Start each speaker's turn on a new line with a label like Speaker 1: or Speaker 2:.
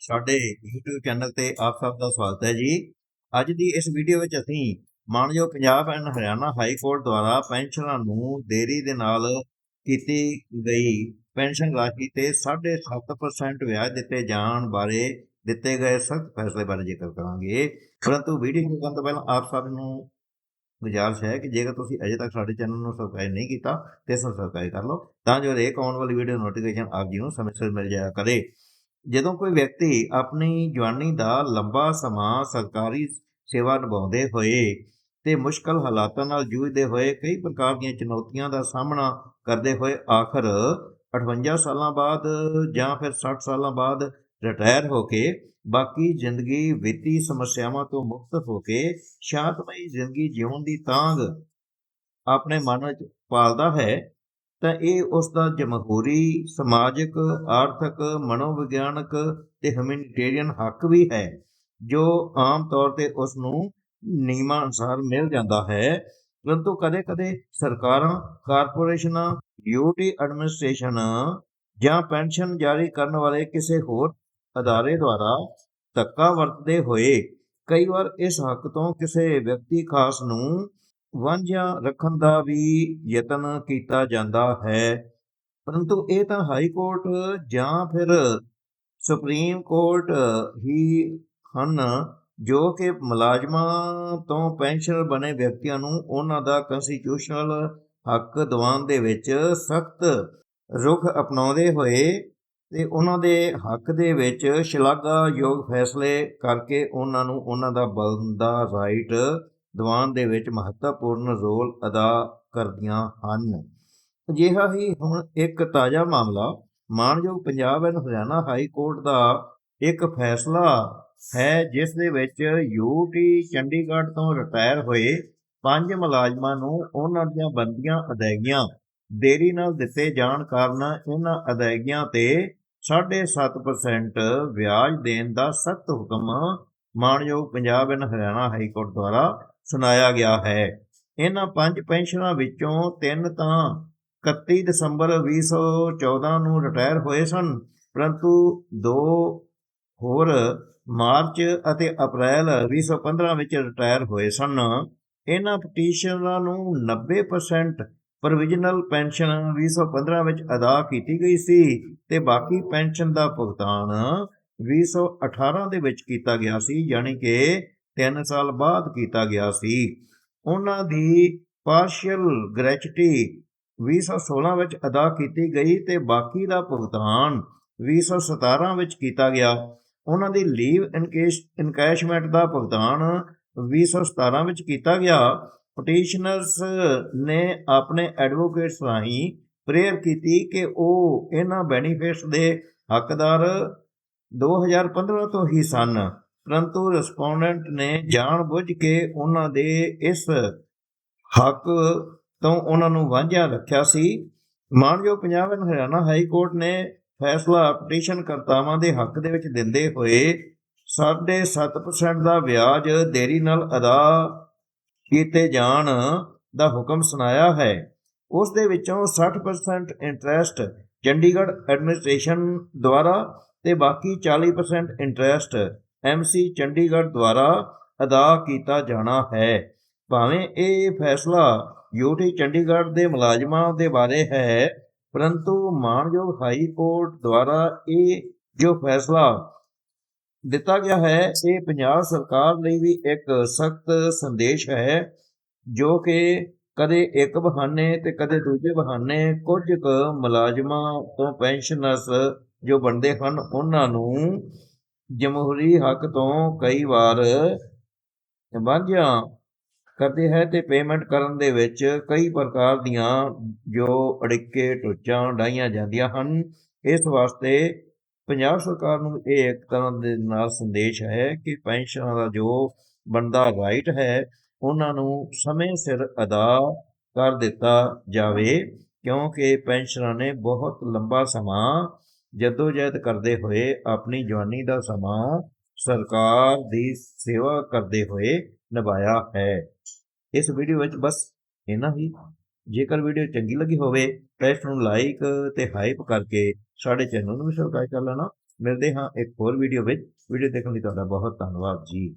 Speaker 1: ਸਾਡੇ YouTube channel ਤੇ ਆਪ ਸਭ ਦਾ ਸਵਾਗਤ ਹੈ ਜੀ। ਅੱਜ ਦੀ ਇਸ ਵੀਡੀਓ ਵਿੱਚ ਅਸੀਂ ਮਾਨਯੋਗ Punjab and Haryana high court ਦੁਆਰਾ ਪੈਨਸ਼ਨਰਾਂ ਨੂੰ ਦੇਰੀ ਦੇ ਨਾਲ ਕੀਤੀ ਗਈ। ਪੈਨਸ਼ਨ ਰਾਸ਼ੀ ਤੇ 7.5% ਵਿਆਜ ਦਿੱਤੇ ਜਾਣ ਬਾਰੇ ਦਿੱਤੇ ਗਏ ਸਖਤ ਫੈਸਲੇ ਬਾਰੇ ਜ਼ਿਕਰ ਕਰਾਂਗੇ। ਪਰੰਤੂ ਵੀਡੀਓ ਸ਼ੁਰੂ ਕਰਨ ਤੋਂ ਪਹਿਲਾਂ ਆਪ ਸਭ ਨੂੰ ਗੁਜ਼ਾਰਿਸ਼ ਹੈ ਕਿ ਜੇਕਰ ਤੁਸੀਂ ਅਜੇ ਤੱਕ ਸਾਡੇ ਚੈਨਲ ਨੂੰ ਸਬਸਕ੍ਰਾਈਬ ਨਹੀਂ ਕੀਤਾ, ਤੇ ਇਸ ਨੂੰ ਸਬਸਕ੍ਰਾਈਬ ਕਰ ਲਓ, ਤਾਂ ਜੋ ਹਰੇਕ ਆਉਣ ਵਾਲੀ ਵੀਡੀਓ ਨੋਟੀਫਿਕੇਸ਼ਨ ਆਪ ਜੀ ਨੂੰ ਸਮੇਂ ਸਿਰ ਮਿਲ ਜਾਇਆ ਕਰੇ। ਜਦੋਂ ਕੋਈ ਵਿਅਕਤੀ ਆਪਣੀ ਜਵਾਨੀ ਦਾ ਲੰਬਾ ਸਮਾਂ ਸਰਕਾਰੀ ਸੇਵਾ ਨਿਭਾਉਂਦੇ ਹੋਏ ਤੇ ਮੁਸ਼ਕਲ ਹਾਲਾਤਾਂ ਨਾਲ ਜੂਝਦੇ ਹੋਏ ਕਈ ਪ੍ਰਕਾਰ ਦੀਆਂ ਚੁਣੌਤੀਆਂ ਦਾ ਸਾਹਮਣਾ ਕਰਦੇ ਹੋਏ ਆਖਰ 58 ਸਾਲਾਂ ਬਾਅਦ ਜਾਂ ਫਿਰ 60 ਸਾਲਾਂ ਬਾਅਦ ਰਿਟਾਇਰ ਹੋ ਕੇ ਬਾਕੀ ਜ਼ਿੰਦਗੀ ਵਿੱਤੀ ਸਮੱਸਿਆਵਾਂ ਤੋਂ ਮੁਕਤ ਹੋ ਕੇ ਸ਼ਾਂਤਮਈ ਜ਼ਿੰਦਗੀ ਜਿਉਣ ਦੀ ਤਾਂਗ ਆਪਣੇ ਮਨ ਵਿੱਚ ਪਾਲਦਾ ਹੈ ਤਾਂ ਇਹ ਉਸ ਦਾ ਜਮਹੂਰੀ, ਸਮਾਜਿਕ, ਆਰਥਿਕ, ਮਨੋਵਿਗਿਆਨਕ ਤੇ ਹਿਊਮੈਨਿਟੇਰੀਅਨ ਹੱਕ ਵੀ ਹੈ, ਜੋ ਆਮ ਤੌਰ ਤੇ ਉਸ ਨੂੰ ਨਿਯਮਾਂ ਅਨੁਸਾਰ ਮਿਲ ਜਾਂਦਾ ਹੈ। ਪਰੰਤੂ ਕਦੇ-ਕਦੇ ਸਰਕਾਰਾਂ, ਕਾਰਪੋਰੇਸ਼ਨਾਂ ਡਿਊਟੀ ਐਡਮਿਨਿਸਟ੍ਰੇਸ਼ਨ ਜਾਂ ਪੈਨਸ਼ਨ ਜਾਰੀ ਕਰਨ ਵਾਲੇ ਕਿਸੇ ਹੋਰ ਅਦਾਰੇ ਦੁਆਰਾ ਧੱਕਾ ਵਰਤਦੇ ਹੋਏ ਕਈ ਵਾਰ ਇਸ ਹੱਕ ਤੋਂ ਕਿਸੇ ਵਿਅਕਤੀ ਖਾਸ ਨੂੰ ਵਾਂਝਾ ਰੱਖਣ ਦਾ ਵੀ ਯਤਨ ਕੀਤਾ ਜਾਂਦਾ ਹੈ। ਪਰੰਤੂ ਇਹ ਤਾਂ ਹਾਈ ਕੋਰਟ ਜਾਂ ਫਿਰ ਸੁਪਰੀਮ ਕੋਰਟ ਹੀ ਹਨ, ਜੋ ਕਿ ਮੁਲਾਜ਼ਮਾਂ ਤੋਂ ਪੈਨਸ਼ਨਰ ਬਣੇ ਵਿਅਕਤੀਆਂ ਨੂੰ ਉਹਨਾਂ ਦਾ ਕਨਸਟੀਟਿਊਸ਼ਨਲ ਹੱਕ ਦਿਵਾਉਣ ਦੇ ਵਿੱਚ ਸਖਤ ਰੁਖ ਅਪਣਾਉਂਦੇ ਹੋਏ ਤੇ ਉਹਨਾਂ ਦੇ ਹੱਕ ਦੇ ਵਿੱਚ ਸ਼ਲਾਘਾਯੋਗ ਫੈਸਲੇ ਕਰਕੇ ਉਹਨਾਂ ਨੂੰ ਉਹਨਾਂ ਦਾ ਬਣਦਾ ਰਾਈਟ ਦਿਵਾਉਣ ਦੇ ਵਿੱਚ ਮਹੱਤਵਪੂਰਨ ਰੋਲ ਅਦਾ ਕਰਦੀਆਂ ਹਨ। ਅਜਿਹਾ ਹੀ ਹੁਣ ਇੱਕ ਤਾਜ਼ਾ ਮਾਮਲਾ ਮਾਨਯੋਗ Punjab and Haryana high court ਦਾ ਇੱਕ ਫੈਸਲਾ ਹੈ, ਜਿਸ ਦੇ ਵਿੱਚ ਯੂਟੀ ਚੰਡੀਗੜ੍ਹ ਤੋਂ ਰਿਟਾਇਰ ਹੋਏ ਪੰਜ ਮੁਲਾਜ਼ਮਾਂ ਨੂੰ ਉਹਨਾਂ ਦੀਆਂ ਬੰਦੀਆਂ ਅਦਾਇਗੀਆਂ ਦੇਰੀ ਨਾਲ ਦਿੱਤੇ ਜਾਣ ਕਾਰਨ ਇਹਨਾਂ ਅਦਾਇਗੀਆਂ ਤੇ 7.5% ਵਿਆਜ ਦੇਣ ਦਾ ਸਖਤ ਹੁਕਮ ਮਾਨਯੋਗ Punjab and Haryana high court ਦੁਆਰਾ ਸੁਣਾਇਆ ਗਿਆ ਹੈ। ਇਹਨਾਂ ਪੰਜ ਪੈਨਸ਼ਨਾਂ ਵਿੱਚੋਂ ਤਿੰਨ ਤਾਂ 31 ਦਸੰਬਰ 2014 ਨੂੰ ਰਿਟਾਇਰ ਹੋਏ ਸਨ, ਪਰੰਤੂ ਦੋ ਹੋਰ ਮਾਰਚ ਅਤੇ ਅਪ੍ਰੈਲ 2015 ਵਿੱਚ ਰਿਟਾਇਰ ਹੋਏ ਸਨ। ਇਹਨਾਂ ਪਟੀਸ਼ਨਰਾਂ ਨੂੰ 90% ਪ੍ਰੋਵੀਜ਼ਨਲ ਪੈਨਸ਼ਨ 2015 ਵਿੱਚ ਅਦਾ ਕੀਤੀ ਗਈ ਸੀ ਤੇ ਬਾਕੀ ਪੈਨਸ਼ਨ ਦਾ ਭੁਗਤਾਨ 2018 ਦੇ ਵਿੱਚ ਕੀਤਾ ਗਿਆ ਸੀ, ਯਾਨੀ ਕਿ 3 ਸਾਲ ਬਾਅਦ ਕੀਤਾ ਗਿਆ ਸੀ। ਉਹਨਾਂ ਦੀ ਪਾਰਸ਼ੀਅਲ ਗ੍ਰੈਚੁਇਟੀ 2016 ਵਿੱਚ ਅਦਾ ਕੀਤੀ ਗਈ ਤੇ ਬਾਕੀ ਦਾ ਭੁਗਤਾਨ 2017 ਵਿੱਚ ਕੀਤਾ ਗਿਆ। ਉਹਨਾਂ ਦੀ ਲੀਵ ਇਨਕੇਸ਼ ਇਨਕੈਸ਼ਮੈਂਟ ਦਾ ਭੁਗਤਾਨ 2017 ਵਿੱਚ ਕੀਤਾ ਗਿਆ। ਪਟੀਸ਼ਨਰਸ ਨੇ ਆਪਣੇ ਐਡਵੋਕੇਟਸ ਰਾਹੀਂ ਪ੍ਰੇਅਰ ਕੀਤੀ ਕਿ ਉਹ ਇਹਨਾਂ ਬੈਨੀਫਿਟਸ ਦੇ ਹੱਕਦਾਰ 2015 ਤੋਂ ਹੀ ਸਨ। ਪਰੰਤੂ ਰਿਸਪੋਂਡੈਂਟ ਨੇ ਜਾਣ ਬੁੱਝ ਕੇ ਉਹਨਾਂ ਦੇ ਇਸ ਹੱਕ ਤੋਂ ਉਹਨਾਂ ਨੂੰ ਵਾਂਝਾ ਰੱਖਿਆ ਸੀ। ਮਾਨਯੋਗ Punjab and Haryana high court ਨੇ ਫੈਸਲਾ ਪਟੀਸ਼ਨ ਕਰਤਾਵਾਂ ਦੇ ਹੱਕ ਦੇ ਵਿੱਚ ਦਿੰਦੇ ਹੋਏ 7.5% ਦਾ ਵਿਆਜ ਦੇਰੀ ਨਾਲ ਅਦਾ ਕੀਤੇ ਜਾਣ ਦਾ ਹੁਕਮ ਸੁਣਾਇਆ ਹੈ। ਉਸ ਦੇ ਵਿੱਚੋਂ 60% ਇੰਟਰਸਟ ਚੰਡੀਗੜ੍ਹ ਐਡਮਿਨਿਸਟ੍ਰੇਸ਼ਨ ਦੁਆਰਾ ਤੇ ਬਾਕੀ 40% ਇੰਟਰਸਟ ਐਮਸੀ ਚੰਡੀਗੜ੍ਹ ਦੁਆਰਾ ਅਦਾ ਕੀਤਾ ਜਾਣਾ ਹੈ। ਭਾਵੇਂ ਇਹ ਫੈਸਲਾ ਯੂਟੀ ਚੰਡੀਗੜ੍ਹ ਦੇ ਮੁਲਾਜ਼ਮਾਂ ਦੇ ਬਾਰੇ ਹੈ, ਪਰੰਤੂ ਮਾਨਯੋਗ ਹਾਈ ਕੋਰਟ ਦੁਆਰਾ ਇਹ ਜੋ ਫੈਸਲਾ ਦਿੱਤਾ ਗਿਆ ਹੈ, ਇਹ ਪੰਜਾਬ ਸਰਕਾਰ ਲਈ ਵੀ ਇੱਕ ਸਖਤ ਸੰਦੇਸ਼ ਹੈ, ਜੋ ਕਿ ਕਦੇ ਇੱਕ ਬਹਾਨੇ ਤੇ ਕਦੇ ਦੂਜੇ ਬਹਾਨੇ ਕੁਝ ਕੁ ਮੁਲਾਜ਼ਮਾਂ ਤੋਂ ਪੈਨਸ਼ਨਰਸ ਜੋ ਬਣਦੇ ਹਨ, ਉਹਨਾਂ ਨੂੰ ਜਮਹੂਰੀ ਹੱਕ ਤੋਂ ਕਈ ਵਾਰ ਵਾਂਝਾ ਕਰਦੇ ਹੈ ਤੇ ਪੇਮੈਂਟ ਕਰਨ ਦੇ ਵਿੱਚ ਕਈ ਪ੍ਰਕਾਰ ਦੀਆਂ ਜੋ ਅੜਿੱਕੇ, ਟੁੱਚਾਂ ਡਾਈਆਂ ਜਾਂਦੀਆਂ ਹਨ। ਇਸ ਵਾਸਤੇ ਪੰਜਾਬ ਸਰਕਾਰ ਨੂੰ ਇਹ ਇੱਕ ਤਰ੍ਹਾਂ ਦੇ ਨਾਲ ਸੰਦੇਸ਼ ਹੈ ਕਿ ਪੈਨਸ਼ਨਾਂ ਦਾ ਜੋ ਬਣਦਾ ਰਾਈਟ ਹੈ, ਉਹਨਾਂ ਨੂੰ ਸਮੇਂ ਸਿਰ ਅਦਾ ਕਰ ਦਿੱਤਾ ਜਾਵੇ, ਕਿਉਂਕਿ ਪੈਨਸ਼ਨਰਾਂ ਨੇ ਬਹੁਤ ਲੰਬਾ ਸਮਾਂ ਜਦੋਜਹਿਦ ਕਰਦੇ ਹੋਏ ਆਪਣੀ ਜਵਾਨੀ ਦਾ ਸਮਾਂ ਸਰਕਾਰ ਦੀ ਸੇਵਾ ਕਰਦੇ ਹੋਏ ਨਿਭਾਇਆ ਹੈ। ਇਸ ਵੀਡੀਓ ਵਿੱਚ ਬਸ ਇੰਨਾ ਹੀ। ਜੇਕਰ ਵੀਡੀਓ ਚੰਗੀ ਲੱਗੀ ਹੋਵੇ ਤਾਂ ਇਸ ਨੂੰ ਲਾਈਕ ਤੇ ਹਾਈਪ ਕਰਕੇ ਸਾਡੇ ਚੈਨਲ ਨੂੰ ਵੀ ਸਬਸਕ੍ਰਾਈਬ ਕਰ ਲੈਣਾ। ਮਿਲਦੇ ਹਾਂ ਇੱਕ ਹੋਰ ਵੀਡੀਓ ਵਿੱਚ। ਵੀਡੀਓ ਦੇਖਣ ਲਈ ਤੁਹਾਡਾ ਬਹੁਤ ਧੰਨਵਾਦ ਜੀ।